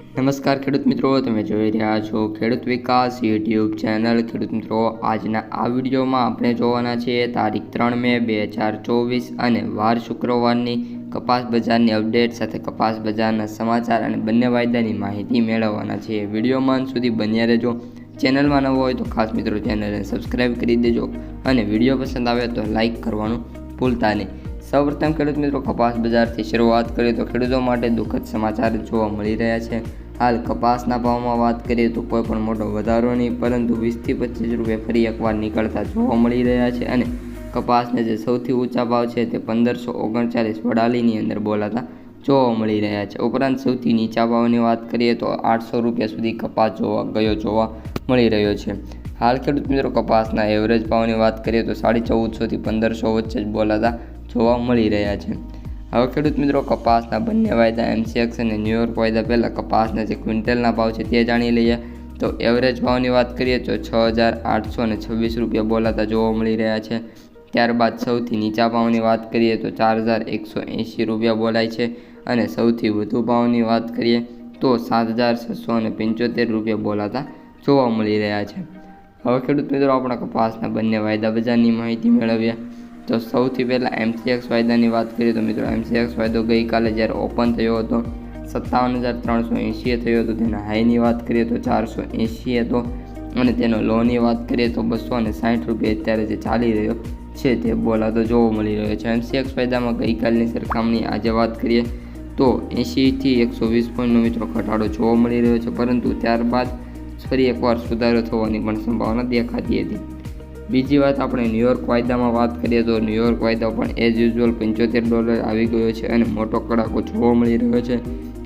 નમસ્કાર ખેડૂત મિત્રો, તમે જોઈ રહ્યા છો ખેડૂત વિકાસ યુટ્યુબ ચેનલ. ખેડૂત મિત્રો, આજના આ વિડીયોમાં આપણે જોવાના છીએ તારીખ ત્રણ મે બે હજાર ચોવીસ અને વાર શુક્રવારની કપાસ બજારની અપડેટ સાથે કપાસ બજારના સમાચાર અને બંને વાયદાની માહિતી મેળવવાના છીએ. વિડીયોમાં સુધી બન્યા રહેજો. ચેનલમાં નવો હોય તો ખાસ મિત્રો ચેનલને સબસ્ક્રાઈબ કરી દેજો અને વીડિયો પસંદ આવે તો લાઈક કરવાનું ભૂલતા નહીં. સૌપ્રથમ ખેડૂત મિત્રો કપાસ બજારથી શરૂઆત કરીએ તો ખેડૂતો માટે દુઃખદ સમાચાર જોવા મળી રહ્યા છે. હાલ કપાસના ભાવમાં વાત કરીએ તો કોઈ પણ મોટો વધારો નહીં, પરંતુ વીસથી પચીસ રૂપિયા ફરી એકવાર નીકળતા જોવા મળી રહ્યા છે અને કપાસને જે સૌથી ઊંચા ભાવ છે તે પંદરસો ઓગણચાલીસ વડાલીની અંદર બોલાતા જોવા મળી રહ્યા છે. ઉપરાંત સૌથી નીચા ભાવની વાત કરીએ તો આઠસો રૂપિયા સુધી કપાસ જોવા ગયો જોવા મળી રહ્યો છે. હાલ ખેડૂત મિત્રો કપાસના એવરેજ ભાવની વાત કરીએ તો સાડી ચૌદસોથી પંદરસો વચ્ચે જ બોલાતા જોવા મળી રહ્યા છે. હવે ખેડૂત મિત્રો કપાસના બંને વાયદા એમસીએક્સ અને ન્યુયોર્ક વાયદા પહેલાં કપાસના જે ક્વિન્ટલના ભાવ છે તે જાણી લઈએ તો એવરેજ ભાવની વાત કરીએ તો છ હજાર આઠસો અને છવ્વીસ રૂપિયા બોલાતા જોવા મળી રહ્યા છે. ત્યારબાદ સૌથી નીચા ભાવની વાત કરીએ તો ચાર હજાર એકસો એંશી રૂપિયા બોલાય છે અને સૌથી વધુ ભાવની વાત કરીએ તો સાત હજાર છસો અને પંચોતેર રૂપિયા બોલાતા જોવા મળી રહ્યા છે. હવે ખેડૂત મિત્રો, આપણા કપાસના બંને વાયદા બજારની માહિતી મેળવ્યા તો સૌથી પહેલાં એમસીએક્સ વાયદાની વાત કરીએ તો મિત્રો, એમસીએક્સ વાયદો ગઈકાલે જ્યારે ઓપન થયો હતો, સત્તાવન હજાર ત્રણસો એંશીએ થયો હતો. તેના હાઈની વાત કરીએ તો ચારસો એંશી હતો. અને તેનો લોની વાત કરીએ તો બસો અને સાઠ રૂપિયા અત્યારે જે ચાલી રહ્યો છે તે બોલાતો જોવા મળી રહ્યો છે. એમસીએક્સ વાયદામાં ગઈકાલની સરખામણી આજે વાત કરીએ તો એંશીથી એકસો વીસ પોઈન્ટનો મિત્રો ઘટાડો જોવા મળી રહ્યો છે. પરંતુ ત્યારબાદ ફરી એકવાર સુધારો થવાની પણ સંભાવના દેખાતી હતી. બીજી વાત આપણે ન્યુયોર્ક વાયદામાં વાત કરીએ તો ન્યુયોર્ક વાયદા પણ એઝ યુઝ્યુઅલ પંચોતેર ડોલર આવી ગયો છે અને મોટો કડાકો જોવા મળી રહ્યો છે.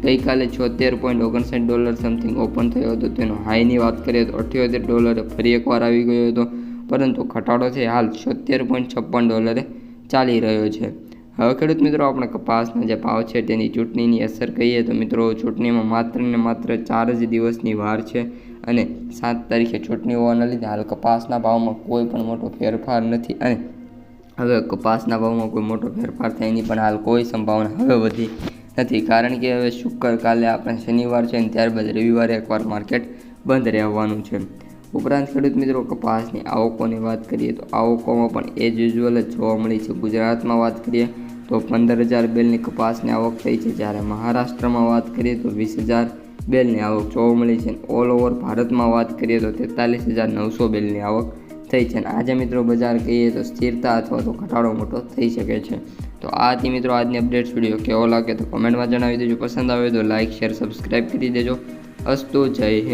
ગઈકાલે છોતેર પોઈન્ટ ઓગણસાઠ ડોલર સમથિંગ ઓપન થયો હતો. તેનો હાઈની વાત કરીએ તો અઠ્યોતેર ડોલરે ફરી એકવાર આવી ગયો હતો. પરંતુ ઘટાડો છે હાલ છોતેર પોઈન્ટ છપ્પન ડોલરે ચાલી રહ્યો છે. હવે ખેડૂત મિત્રો, આપણે કપાસના જે ભાવ છે તેની ચૂંટણીની અસર કહીએ તો મિત્રો, ચૂંટણીમાં માત્ર ને માત્ર ચાર જ દિવસની વાર છે અને સાત તારીખે ચૂંટણી હોવાના લીધે હાલ કપાસના ભાવમાં કોઈ પણ મોટો ફેરફાર નથી અને હવે કપાસના ભાવમાં કોઈ મોટો ફેરફાર થાય એની પણ હાલ કોઈ સંભાવના હવે વધી નથી. કારણ કે હવે શુક્ર કાલે આપણે શનિવાર છે અને ત્યારબાદ રવિવારે એકવાર માર્કેટ બંધ રહેવાનું છે. ઉપરાંત ખેડૂત મિત્રો, કપાસની આવકોની વાત કરીએ તો આવકોમાં પણ એજ યુઝ્યુઅલ જ જોવા મળી છે. ગુજરાતમાં વાત કરીએ તો પંદર હજાર બેલની કપાસની આવક થઈ છે. જ્યારે મહારાષ્ટ્રમાં વાત કરીએ તો વીસ હજાર બેલની આવક જોવા મળી છે. ઓલ ઓવર ભારતમાં વાત કરીએ તો તેતાલીસ હજાર નવસો બેલની આવક થઈ છે. અને આજે મિત્રો બજાર કહીએ તો સ્થિરતા અથવા તો ઘટાડો મોટો થઈ શકે છે. તો આ હતી મિત્રો આજની અપડેટ્સ વીડિયો કેવો લાગે તો કોમેન્ટમાં જણાવી દેજો. પસંદ આવે તો લાઇક શેર સબસ્ક્રાઈબ કરી દેજો. અસ્તુ જય હિન્દ.